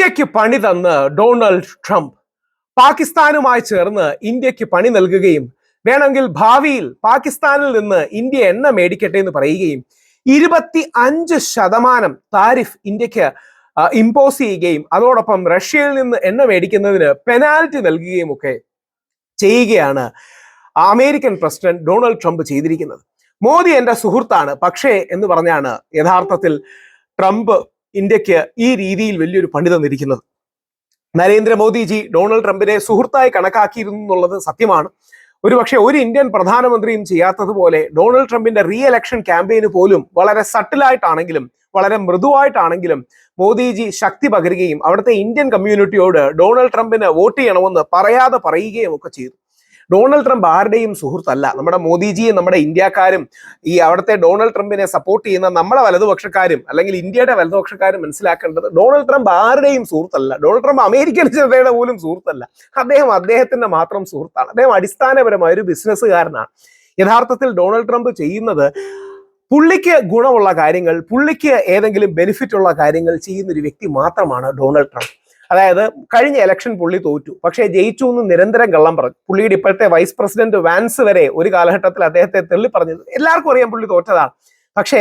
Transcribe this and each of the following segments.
ഇന്ത്യയ്ക്ക് പണി തന്ന് ഡൊണാൾഡ് ട്രംപ്. പാകിസ്ഥാനുമായി ചേർന്ന് ഇന്ത്യയ്ക്ക് പണി നൽകുകയും വേണമെങ്കിൽ ഭാവിയിൽ പാകിസ്ഥാനിൽ നിന്ന് ഇന്ത്യ എണ്ണ മേടിക്കട്ടെ എന്ന് പറയുകയും ഇരുപത്തി അഞ്ച് ശതമാനം താരിഫ് ഇന്ത്യയ്ക്ക് ഇമ്പോസ് ചെയ്യുകയും അതോടൊപ്പം റഷ്യയിൽ നിന്ന് എണ്ണ മേടിക്കുന്നതിന് പെനാൽറ്റി നൽകുകയും ഒക്കെ ചെയ്യുകയാണ് അമേരിക്കൻ പ്രസിഡന്റ് ഡൊണാൾഡ് ട്രംപ് ചെയ്തിരിക്കുന്നത്. മോദി എന്റെ സുഹൃത്താണ് പക്ഷേ എന്ന് പറഞ്ഞാണ് യഥാർത്ഥത്തിൽ ട്രംപ് ഇന്ത്യയ്ക്ക് ഈ രീതിയിൽ വലിയൊരു പണി തന്നിരിക്കുന്നത് നരേന്ദ്രമോദിജി ഡൊണാൾഡ് ട്രംപിനെ സുഹൃത്തായി കണക്കാക്കിയിരുന്നു എന്നുള്ളത് സത്യമാണ്. ഒരുപക്ഷെ ഒരു ഇന്ത്യൻ പ്രധാനമന്ത്രിയും ചെയ്യാത്തതുപോലെ ഡൊണാൾഡ് ട്രംപിന്റെ റീ എലക്ഷൻ ക്യാമ്പയിന് പോലും വളരെ സട്ടിലായിട്ടാണെങ്കിലും വളരെ മൃദുവായിട്ടാണെങ്കിലും മോദിജി ശക്തി പകരുകയും അവിടുത്തെ ഇന്ത്യൻ കമ്മ്യൂണിറ്റിയോട് ഡൊണാൾഡ് ട്രംപിന് വോട്ട് ചെയ്യണമെന്ന് പറയാതെ പറയുകയും ഒക്കെ ചെയ്തു. ഡൊണാൾഡ് ട്രംപ് ആരുടെയും സുഹൃത്തല്ല. നമ്മുടെ മോദിജിയും നമ്മുടെ ഇന്ത്യക്കാരും ഈ അവിടുത്തെ ഡൊണാൾഡ് ട്രംപിനെ സപ്പോർട്ട് ചെയ്യുന്ന നമ്മുടെ വലതുപക്ഷക്കാരും അല്ലെങ്കിൽ ഇന്ത്യയുടെ വലതുപക്ഷക്കാരും മനസ്സിലാക്കേണ്ടത് ഡൊണാൾഡ് ട്രംപ് ആരുടെയും സുഹൃത്തല്ല. ഡൊണാൾഡ് ട്രംപ് അമേരിക്കൻ ജനതയുടെ പോലും സുഹൃത്തല്ല. അദ്ദേഹം അദ്ദേഹത്തിന്റെ മാത്രം സുഹൃത്താണ്. അദ്ദേഹം അടിസ്ഥാനപരമായ ഒരു ബിസിനസ്സുകാരനാണ് യഥാർത്ഥത്തിൽ ഡൊണാൾഡ് ട്രംപ് ചെയ്യുന്നത് പുള്ളിക്ക് ഗുണമുള്ള കാര്യങ്ങൾ പുള്ളിക്ക് ഏതെങ്കിലും ബെനിഫിറ്റ് ഉള്ള കാര്യങ്ങൾ ചെയ്യുന്ന ഒരു വ്യക്തി മാത്രമാണ് ഡൊണാൾഡ് ട്രംപ്. അതായത് കഴിഞ്ഞ ഇലക്ഷൻ പുള്ളി തോറ്റു. പക്ഷേ ജയിച്ചു എന്ന് നിരന്തരം കള്ളം പറഞ്ഞു. പുള്ളിയുടെ ഇപ്പോഴത്തെ വൈസ് പ്രസിഡന്റ് വാൻസ് വരെ ഒരു കാലഘട്ടത്തിൽ അദ്ദേഹത്തെ തെള്ളി പറഞ്ഞത് എല്ലാവർക്കും അറിയാം പുള്ളി തോറ്റതാണ്. പക്ഷേ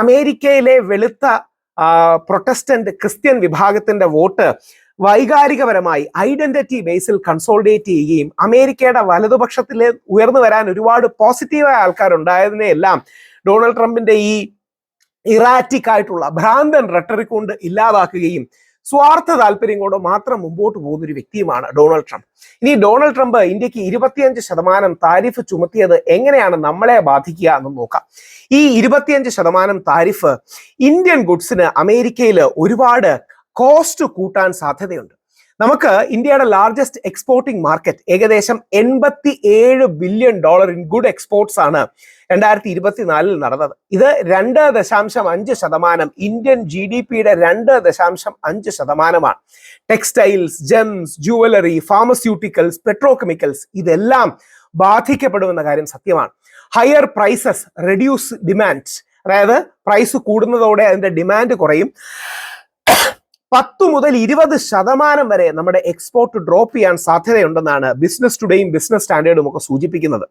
അമേരിക്കയിലെ വെളുത്ത പ്രൊട്ടസ്റ്റന്റ് ക്രിസ്ത്യൻ വിഭാഗത്തിന്റെ വോട്ട് വൈകാരികപരമായി ഐഡന്റിറ്റി ബേസിൽ കൺസോൾഡേറ്റ് ചെയ്യുകയും അമേരിക്കയുടെ വലതുപക്ഷത്തിൽ ഉയർന്നു വരാൻ ഒരുപാട് പോസിറ്റീവായ ആൾക്കാരുണ്ടായതിനെ എല്ലാം ഡൊണാൾഡ് ട്രംപിന്റെ ഈ ഇറാറ്റിക് ആയിട്ടുള്ള ഭ്രാന്തൻ റട്ടറി കൊണ്ട് ഇല്ലാതാക്കുകയും സ്വാർത്ഥ താല്പര്യം മാത്രം മുമ്പോട്ട് പോകുന്ന ഒരു വ്യക്തിയുമാണ് ഡൊണാൾഡ് ട്രംപ്. ഇനി ഡൊണാൾഡ് ട്രംപ് ഇന്ത്യയ്ക്ക് ഇരുപത്തിയഞ്ച് ശതമാനം താരിഫ് ചുമത്തിയത് എങ്ങനെയാണ് നമ്മളെ ബാധിക്കുക എന്ന് നോക്കാം. ഈ ഇരുപത്തിയഞ്ച് ശതമാനം താരിഫ് ഇന്ത്യൻ ഗുഡ്സിന് അമേരിക്കയിൽ ഒരുപാട് കോസ്റ്റ് കൂട്ടാൻ സാധ്യതയുണ്ട്. നമുക്ക് ഇന്ത്യയുടെ ലാർജസ്റ്റ് എക്സ്പോർട്ടിംഗ് മാർക്കറ്റ് ഏകദേശം എൺപത്തി ഏഴ് billion dollar in good exports ആണ് രണ്ടായിരത്തി ഇരുപത്തിനാലിൽ നടന്നത്. ഇത് രണ്ട് ദശാംശം അഞ്ച് ശതമാനം ഇന്ത്യൻ ജി ഡി പിയുടെ രണ്ട് ദശാംശം അഞ്ച് ശതമാനമാണ്. Textiles gems jewellery pharmaceuticals petrochemicals ഇതെല്ലാം ബാധിക്കപ്പെടുമെന്ന കാര്യം സത്യമാണ്. ഹയർ പ്രൈസസ് റെഡ്യൂസ് ഡിമാൻഡ് അതായത് പ്രൈസ് കൂടുന്നതോടെ അതിന്റെ ഡിമാൻഡ് കുറയും. പത്ത് മുതൽ ഇരുപത് ശതമാനം വരെ നമ്മുടെ എക്സ്പോർട്ട് ഡ്രോപ്പ് ചെയ്യാൻ സാധ്യതയുണ്ടെന്നാണ് ബിസിനസ് ടുഡേയും ബിസിനസ് സ്റ്റാൻഡേർഡും ഒക്കെ സൂചിപ്പിക്കുന്നത്.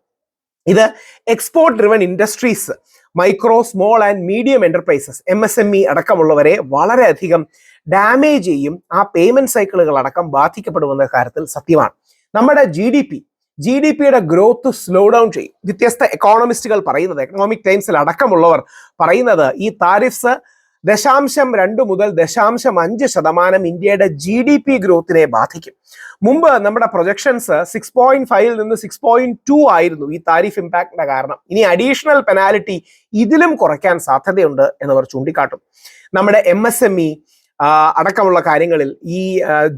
ഇത് export driven industries micro small and medium enterprises M S M E അടക്കമുള്ളവരെ വളരെയധികം ഡാമേജ് ചെയ്യും ആ പേയ്മെന്റ് സൈക്കിളുകൾ അടക്കം ബാധിക്കപ്പെടുമെന്ന കാര്യത്തിൽ സത്യമാണ്. നമ്മുടെ G D P G D പിയുടെ ഗ്രോത്ത് സ്ലോ ഡൗൺ ചെയ്യും. വ്യത്യസ്ത എക്കോണമിസ്റ്റുകൾ പറയുന്നത് എക്കണോമിക് ടൈംസിൽ അടക്കമുള്ളവർ പറയുന്നത് ഈ താരിഫ്സ് ദശാംശം രണ്ട് മുതൽ ദശാംശം അഞ്ച് ശതമാനം ഇന്ത്യയുടെ ജി ഡി പി ഗ്രോത്തിനെ ബാധിക്കും. മുമ്പ് നമ്മുടെ പ്രൊജക്ഷൻസ് സിക്സ് പോയിന്റ് ഫൈവിൽ നിന്ന് സിക്സ് പോയിന്റ് ടു ആയിരുന്നു ഈ താരിഫ് ഇമ്പാക്ടിന്റെ കാരണം. ഇനി അഡീഷണൽ പെനാലിറ്റി ഇതിലും കുറയ്ക്കാൻ സാധ്യതയുണ്ട് എന്നവർ ചൂണ്ടിക്കാട്ടും. നമ്മുടെ എം എസ് എം ഇ അടക്കമുള്ള കാര്യങ്ങളിൽ ഈ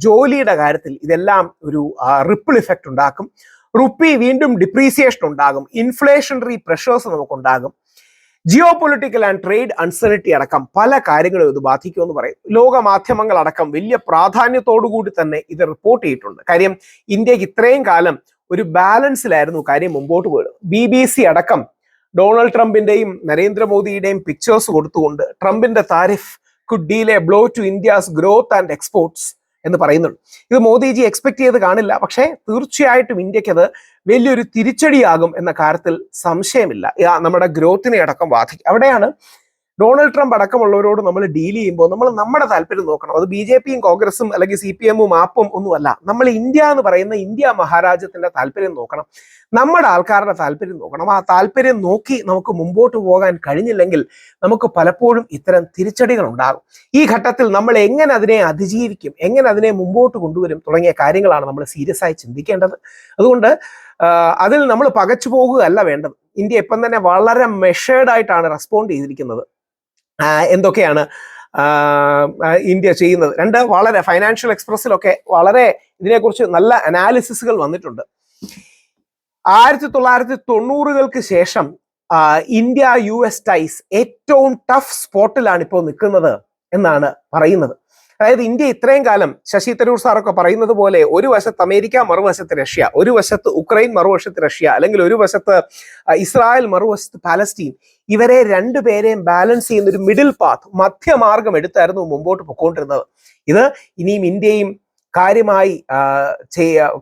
ജോലിയുടെ കാര്യത്തിൽ ഇതെല്ലാം ഒരു റിപ്പിൾ ഇഫക്റ്റ് ഉണ്ടാക്കും. റുപ്പി വീണ്ടും ഡിപ്രീസിയേഷൻ ഉണ്ടാകും. ഇൻഫ്ലേഷണറി പ്രഷേഴ്സ് നമുക്കുണ്ടാകും. Geo political and trade uncertainty അടക്കം പല കാര്യങ്ങളും ഇത് ബാധിക്കുമെന്ന് പറയും. ലോക മാധ്യമങ്ങൾ അടക്കം വലിയ പ്രാധാന്യത്തോടുകൂടി തന്നെ ഇത് റിപ്പോർട്ട് ചെയ്തിട്ടുണ്ട്. കാര്യം ഇന്ത്യയ്ക്ക് ഇത്രയും കാലം ഒരു ബാലൻസിലായിരുന്നു കാര്യം മുമ്പോട്ട് പോയത്. ബി ബി സി അടക്കം ഡൊണാൾഡ് ട്രംപിന്റെയും നരേന്ദ്രമോദിയുടെയും പിക്ചേഴ്സ് കൊടുത്തുകൊണ്ട് ട്രംപിന്റെ tariff could deal a blow to India's growth and exports എന്ന് പറയുന്നുണ്ട് ഇത് മോദിജി എക്സ്പെക്ട് ചെയ്ത് കാണില്ല. പക്ഷേ തീർച്ചയായിട്ടും ഇന്ത്യയ്ക്ക് അത് വലിയൊരു തിരിച്ചടിയാകും എന്ന കാര്യത്തിൽ സംശയമില്ല. നമ്മുടെ ഗ്രോത്തിനെ അടക്കം ബാധിക്കും. അവിടെയാണ് ഡൊണാൾഡ് ട്രംപ് അടക്കമുള്ളവരോട് നമ്മൾ ഡീൽ ചെയ്യുമ്പോൾ നമ്മൾ നമ്മുടെ താല്പര്യം നോക്കണം. അത് ബി ജെ പിയും കോൺഗ്രസും അല്ലെങ്കിൽ സി പി എമ്മും ആപ്പും ഒന്നുമല്ല. നമ്മൾ ഇന്ത്യ എന്ന് പറയുന്ന ഇന്ത്യ മഹാരാജ്യത്തിന്റെ താല്പര്യം നോക്കണം. നമ്മുടെ ആൾക്കാരുടെ താല്പര്യം നോക്കണം. ആ താല്പര്യം നോക്കി നമുക്ക് മുമ്പോട്ട് പോകാൻ കഴിഞ്ഞില്ലെങ്കിൽ നമുക്ക് പലപ്പോഴും ഇത്തരം തിരിച്ചടികൾ ഉണ്ടാകും. ഈ ഘട്ടത്തിൽ നമ്മൾ എങ്ങനെ അതിനെ അതിജീവിക്കും എങ്ങനെ അതിനെ മുമ്പോട്ട് കൊണ്ടുവരും തുടങ്ങിയ കാര്യങ്ങളാണ് നമ്മൾ സീരിയസ് ആയി ചിന്തിക്കേണ്ടത്. അതുകൊണ്ട് അതിൽ നമ്മൾ പകച്ചു പോകുകയല്ല വേണ്ടത്. ഇന്ത്യ ഇപ്പം തന്നെ വളരെ മെഷേർഡ് ആയിട്ടാണ് റെസ്പോണ്ട് ചെയ്തിരിക്കുന്നത്. എന്തൊക്കെയാണ് ഇന്ത്യ ചെയ്യുന്നത്. രണ്ട് വളരെ ഫൈനാൻഷ്യൽ എക്സ്പ്രസിലൊക്കെ വളരെ ഇതിനെക്കുറിച്ച് നല്ല അനാലിസിസുകൾ വന്നിട്ടുണ്ട്. ആയിരത്തി തൊള്ളായിരത്തി തൊണ്ണൂറുകൾക്ക് ശേഷം ഇന്ത്യ യു എസ് ടൈസ് ഏറ്റവും ടഫ് സ്പോട്ടിലാണ് ഇപ്പോൾ നിൽക്കുന്നത് എന്നാണ് പറയുന്നത്. അതായത് ഇന്ത്യ ഇത്രയും കാലം ശശി തരൂർ സാറൊക്കെ പറയുന്നത് പോലെ ഒരു വശത്ത് അമേരിക്ക മറുവശത്ത് റഷ്യ ഒരു വശത്ത് ഉക്രൈൻ മറുവശത്ത് റഷ്യ അല്ലെങ്കിൽ ഒരു വശത്ത് ഇസ്രായേൽ മറുവശത്ത് പാലസ്തീൻ ഇവരെ രണ്ടുപേരെയും ബാലൻസ് ചെയ്യുന്ന ഒരു മിഡിൽ പാത്ത് മധ്യമാർഗം എടുത്തായിരുന്നു മുമ്പോട്ട് പൊക്കോണ്ടിരുന്നത്. ഇത് ഇനിയും ഇന്ത്യയും കാര്യമായി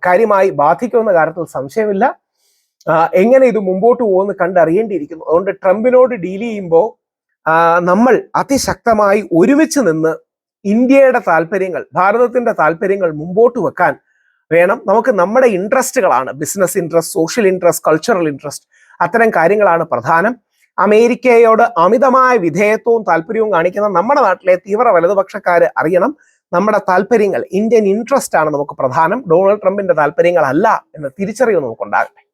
കാര്യമായി ബാധിക്കുമെന്ന കാര്യത്തിൽ സംശയമില്ല. എങ്ങനെ ഇത് മുമ്പോട്ട് പോകുമെന്ന് കണ്ടറിയേണ്ടിയിരിക്കുന്നു. അതുകൊണ്ട് ട്രംപിനോട് ഡീൽ ചെയ്യുമ്പോൾ നമ്മൾ അതിശക്തമായി ഒരുമിച്ച് നിന്ന് ഇന്ത്യയുടെ താല്പര്യങ്ങൾ ഭാരതത്തിന്റെ താല്പര്യങ്ങൾ മുമ്പോട്ട് വെക്കാൻ വേണം. നമുക്ക് നമ്മുടെ ഇൻട്രസ്റ്റുകളാണ്. Business interest social interest cultural interest അത്തരം കാര്യങ്ങളാണ് പ്രധാനം. അമേരിക്കയോട് അമിതമായ വിധേയത്വവും താല്പര്യവും കാണിക്കുന്ന നമ്മുടെ നാട്ടിലെ തീവ്ര വലതുപക്ഷക്കാര് അറിയണം. നമ്മുടെ താല്പര്യങ്ങൾ ഇന്ത്യൻ ഇൻട്രസ്റ്റ് ആണ് നമുക്ക് പ്രധാനം. ഡൊണാൾഡ് ട്രംപിന്റെ താല്പര്യങ്ങളല്ല എന്ന തിരിച്ചറിവ് നമുക്കുണ്ടാകട്ടെ.